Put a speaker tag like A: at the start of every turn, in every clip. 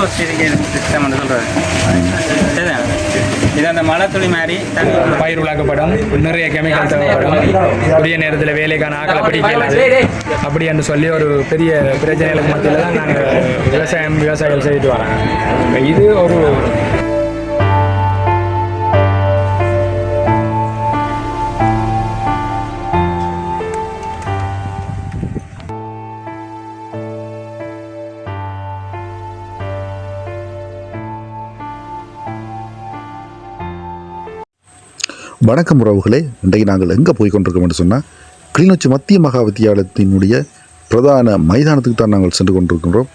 A: Post irrigation system சொல்கிறது சரிதான் இது அந்த மழை துளி மாதிரி
B: பயிர் உலாக்கப்படும் நிறைய கெமிக்கல் தேவைப்படும். உரிய நேரத்தில் வேலைக்கான ஆக்களை பிடிக்கலாது அப்படி என்று சொல்லி ஒரு பெரிய பிரச்சனைகளுக்கு மத்தியில் தான் நாங்கள் விவசாயம் விவசாயிகள் செய்துட்டு வராங்க. இது ஒரு
C: வணக்கம் உறவுகளே. இன்றைக்கு நாங்கள் எங்கே போய் கொண்டிருக்கோம் என்று சொன்னால் கிளிநொச்சி மத்திய மகா வித்தியாலயத்தினுடைய பிரதான மைதானத்துக்கு தான் நாங்கள் சென்று கொண்டிருக்கின்றோம்.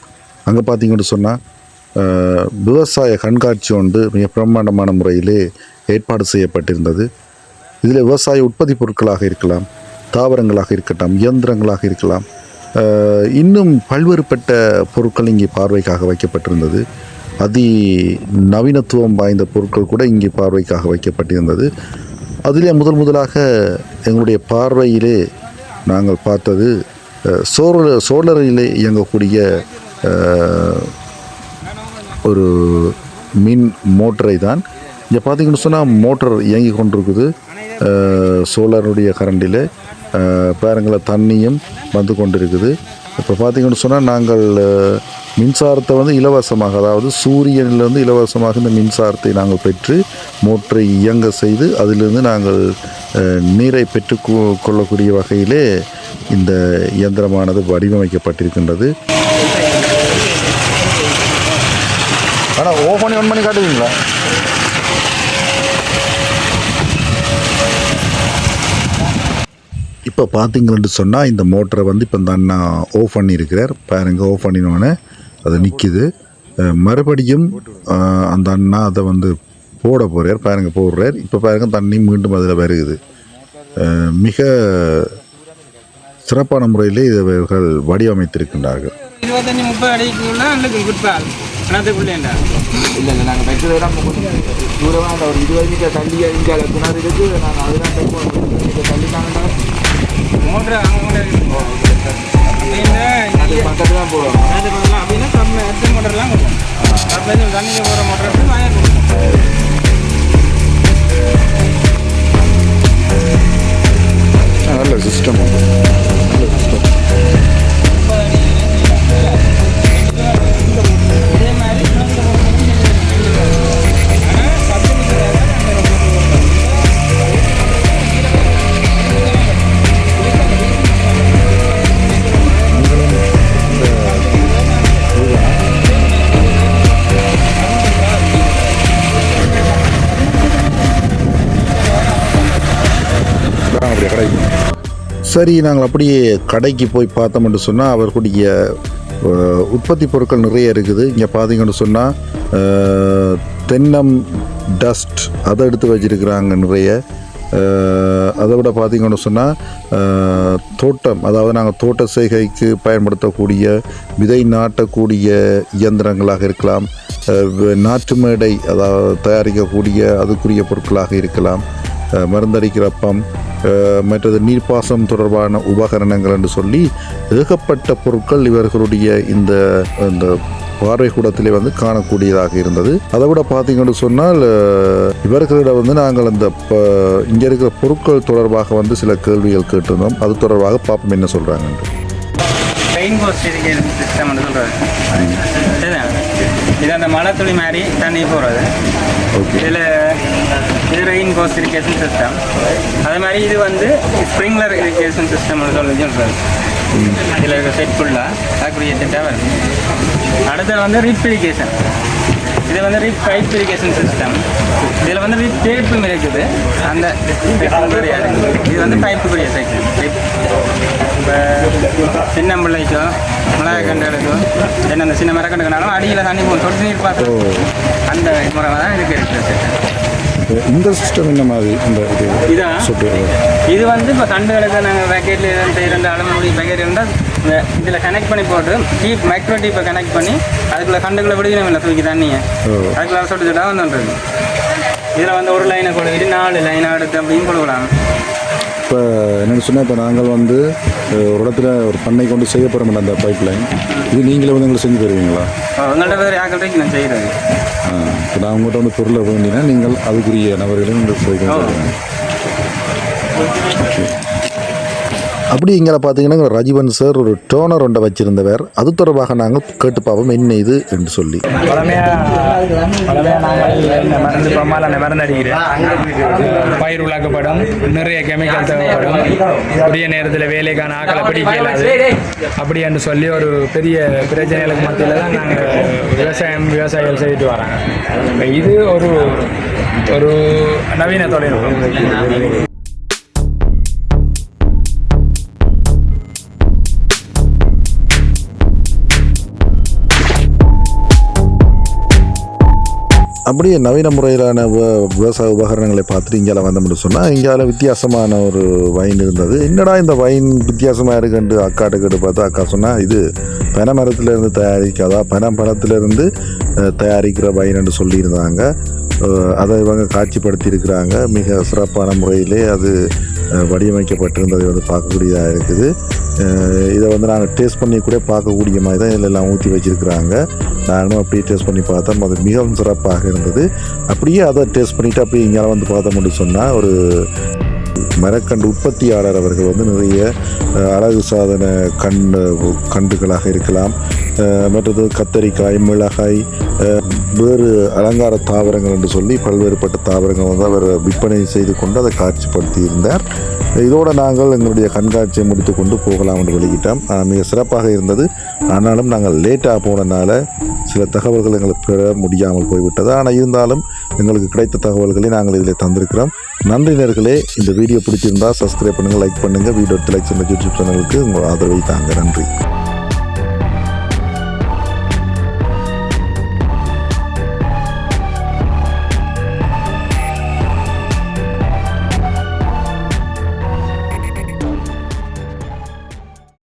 C: அங்கே பார்த்தீங்கன்னு சொன்னால் விவசாய கண்காட்சி ஒன்று மிக பிரம்மாண்டமான முறையிலே ஏற்பாடு செய்யப்பட்டிருந்தது. இதில் விவசாய உற்பத்தி பொருட்களாக இருக்கலாம் தாவரங்களாக இருக்கட்டும் இயந்திரங்களாக இருக்கலாம். இன்னும் பல்வேறுபட்ட பொருட்கள் இங்கே பார்வைக்காக வைக்கப்பட்டிருந்தது. அதி நவீனத்துவம் வாய்ந்த பொருட்கள் கூட இங்கே பார்வைக்காக வைக்கப்பட்டிருந்தது. அதிலே முதல் முதலாக எங்களுடைய பார்வையிலே நாங்கள் பார்த்தது சோழ சோழரிலே இயங்கக்கூடிய ஒரு மின் மோட்டரை தான் இங்கே பார்த்தீங்கன்னு சொன்னால் மோட்டர் இயங்கி கொண்டிருக்குது. சோழருடைய சோலாருடைய கரண்டில் பாருங்களேன் தண்ணியும் வந்து கொண்டிருக்குது. இப்போ பார்த்தீங்கன்னு சொன்னால் நாங்கள் மின்சாரத்தை வந்து இலவசமாக அதாவது சூரியனிலிருந்து இலவசமாக இந்த மின்சாரத்தை நாங்கள் பெற்று மோட்டரை இயங்க செய்து அதிலிருந்து நாங்கள் நீரை பெற்று கொள்ளக்கூடிய வகையிலே இந்த இயந்திரமானது வடிவமைக்கப்பட்டிருக்கின்றது. ஆனால் ஓ பண்ணி ஒன் பண்ணி காட்டுவீங்களா? இப்போ பார்த்தீங்கன்னு சொன்னால் இந்த மோட்டரை வந்து இப்போ இந்த அண்ணா ஓஃப் பண்ணியிருக்கிறார். பாருங்கள் ஓஃப் பண்ணினோன்னே அது நிற்கிது மறுபடியும் அந்த அண்ணா அதை வந்து போட போகிறார் பாருங்க போடுறார். இப்போ பாருங்க தண்ணி மீண்டும் அதில் வருகுது. மிக சிறப்பான முறையிலே இவர்கள் வடிவமைத்திருக்கின்றார்கள்.
A: இருபத்தஞ்சி முப்பது அடிக்குள்ள அன்னைக்கு குட்பால் கணத்துக்குள்ளேண்டா
D: இல்லை இல்லை நாங்கள் வைக்கிறது தான் கொஞ்சம் தூரமாக அந்த ஒரு இருபது மீட்டர் தள்ளி இங்கே கிணறு இருக்குது நாங்கள் அதுதான் டைப் இருபது மீட்டர் தள்ளி நாங்கள்
A: மோட்டர் அவங்க அப்படின்னா
D: அது பக்கத்தில் தான் போடுவோம்
A: மோட்டர்லாம் கொடுப்போம் அப்படியே தண்ணிக்கு போகிற மோட்டர் எடுத்து வாங்கி கொடுப்போம்
C: நல்ல சிஸ்டம் அப்படியே கடை சரி நாங்கள் அப்படியே கடைக்கு போய் பார்த்தோம்னு சொன்னால் அவர்களுடைய உற்பத்தி பொருட்கள் நிறைய இருக்குது. இங்கே பார்த்தீங்கன்னு சொன்னால் தென்னம் டஸ்ட் அதை எடுத்து வச்சிருக்கிறாங்க நிறைய. அதை விட பார்த்தீங்கன்னு சொன்னால் தோட்டம் அதாவது நாங்கள் தோட்ட செய்கைக்கு பயன்படுத்தக்கூடிய விதை நாட்டக்கூடிய இயந்திரங்களாக இருக்கலாம். நாற்று மேடை அதாவது தயாரிக்கக்கூடிய அதுக்குரிய பொருட்களாக இருக்கலாம். அஹ், மருந்தடிக்கிற பம்ப் மற்றது நீர்ப்பாசம் தொடர்பான உபகரணங்கள் என்று சொல்லி ஏகப்பட்ட பொருட்கள் இவர்களுடைய இந்த இந்த பார்வை கூடத்திலே வந்து காணக்கூடியதாக இருந்தது. அதை விட பார்த்தீங்கன்னு சொன்னால் இவர்களிடம் வந்து நாங்கள் அந்த ப- இங்கே இருக்கிற பொருட்கள் தொடர்பாக வந்து சில கேள்விகள் கேட்டிருந்தோம். அது தொடர்பாக பார்ப்போம் என்ன சொல்கிறாங்க
A: போஸ்ட் இரிகேஷன் சிஸ்டம் சொல்கிறது சரிதான் இது அந்த மழை துளி மாதிரி தண்ணி போகிறது இதில் இது ரெயின் கோஸ்ட் இரிகேஷன் சிஸ்டம் அதே மாதிரி இது வந்து ஸ்ப்ரிங்லர் இரிகேஷன் சிஸ்டம் சொல்லி சொல்கிறது இதில் இருக்க செட் ஃபுல்லாக அதுக்குரிய செட்டாக வருது. அடுத்தது வந்து ரிப் இரிகேஷன் இது வந்து ரிப் பைப் இரிகேஷன் சிஸ்டம் இதில் வந்து ரிப் டேப்பும் இருக்குது. அந்த. இது வந்து பைப்புக்குரிய செக்ஷன் ரிப் இப்போ சின்ன பிள்ளைக்கோ மிளகாய் கண்டுகளுக்கோ என்ன அந்த சின்ன மரக்கண்டுக்குனாலும் அடியில் தண்ணி போகும். சொட்டு நீர் பார்த்து அந்த முறை தான் இருக்குது
C: இந்த சிஸ்டம் என்ன மாதிரி இந்த இது
A: இது வந்து இப்போ கண்டுகளுக்கு நாங்கள் பேக்கெட்டில் இரண்டு அளவு பேக்கெட் இருந்தால் இந்த இதில் கனெக்ட் பண்ணி போட்டு டீப் மைக்ரோ டீப்பை கனெக்ட் பண்ணி அதுக்குள்ள கண்டுகளை விடுதணும் இல்லை தூக்கி தண்ணியை. அதுக்குள்ள சொட்டு சொட்டாக வந்துன்றது இதில் வந்து ஒரு லைனை கொடுக்கிட்டு நாலு லைனை எடுத்து அப்படின்னு கொடுக்கலாம்
C: இப்போ என்னென்னு சொன்னால் இப்போ நாங்கள் வந்து ஒரு இடத்துல ஒரு பண்ணை கொண்டு செய்ய போகிறோம் அந்த பைப் லைன் இது நீங்களே வந்து எங்களுக்கு செஞ்சு தருவீங்களா?
A: உங்கள்கிட்ட வேறு ஆக்கள் நான் செய்கிறது
C: இப்போ நான் உங்கள்கிட்ட வந்து பொருளை வேண்டினா நீங்கள் அதுக்குரிய நபர்களையும் இந்த செய்து தருவீங்க அப்படி இங்கே பார்த்தீங்கன்னா ரஜீவன் சார் ஒரு டோனர் ஒன்றை வச்சிருந்தவர். அது தொடர்பாக நாங்கள் கேட்டு பார்ப்போம் என்ன இது என்று சொல்லி.
B: பழமையாக மருந்து மருந்து அடிக்கிறேன் பயிர் உலாக்கப்படும் நிறைய கெமிக்கல் தேவைப்படும். உரிய நேரத்தில் வேலைக்கான ஆக்களை பிடிக்கலாது அப்படி என்று சொல்லி ஒரு பெரிய பிரச்சனைகளுக்கு மத்தியில் தான் நாங்கள் விவசாயம் விவசாயிகள் செய்துட்டு வராங்க. இது ஒரு ஒரு நவீன தொழில்நுட்பம்.
C: அப்படியே நவீன முறையிலான விவசாய உபகரணங்களை பார்த்துட்டு இங்கே வந்தோம்னு சொன்னால் இங்கே வித்தியாசமான ஒரு வைன் இருந்தது. என்னடா இந்த வைன் வித்தியாசமாக இருக்குன்ட்டு அக்காட்ட கேட்டு பார்த்தா அக்கா சொன்னால் இது பனை மரத்திலிருந்து தயாரிக்காதா? பனை மரத்திலிருந்து தயாரிக்கிற வைன்னு சொல்லியிருந்தாங்க. அதை இவங்க காட்சிப்படுத்தியிருக்கிறாங்க. மிக சிறப்பான முறையிலே அது வடிவமைக்கப்பட்டிருந்ததை வந்து பார்க்கக்கூடியதாக இருக்குது. இதை வந்து நாங்கள் டேஸ்ட் பண்ணி கூட பார்க்கக்கூடிய மாதிரி தான் இதில் எல்லாம் ஊற்றி வச்சிருக்கிறாங்க. நானும் அப்படியே டேஸ்ட் பண்ணி பார்த்தோம் அது மிகவும் சிறப்பாக இருந்தது. அப்படியே அதை டேஸ்ட் பண்ணிவிட்டு அப்படியே இங்கே வந்து பார்த்தோம்னு சொன்னால் ஒரு மரக்கண்டு உற்பத்தியாளர் அவர்கள் வந்து நிறைய அழகு சாதன கண் கண்டுகளாக இருக்கலாம். மற்றது கத்தரிக்காய் மிளகாய் வேறு அலங்கார தாவரங்கள் என்று சொல்லி பல்வேறுபட்ட தாவரங்கள் வந்து அவர் விற்பனை செய்து கொண்டு அதை காட்சிப்படுத்தி இருந்தார் இதோடு நாங்கள் எங்களுடைய கண்காட்சியை முடித்து கொண்டு போகலாம் என்று வெளியிட்டோம். மிக சிறப்பாக இருந்தது. ஆனாலும் நாங்கள் லேட்டாக போனனால சில தகவல்கள் எங்களுக்கு பெற முடியாமல் போய்விட்டது. ஆனால் இருந்தாலும் எங்களுக்கு கிடைத்த தகவல்களை நாங்கள் இதில் தந்திருக்கிறோம். நன்றி நேர்களே இந்த வீடியோ பிடிச்சிருந்தால் சப்ஸ்கிரைப் பண்ணுங்கள் லைக் பண்ணுங்கள் வீடியோ எடுத்து லைக் செய்ய யூடியூப் சேனலுக்கு உங்கள் ஆதரவை தாங்க. நன்றி.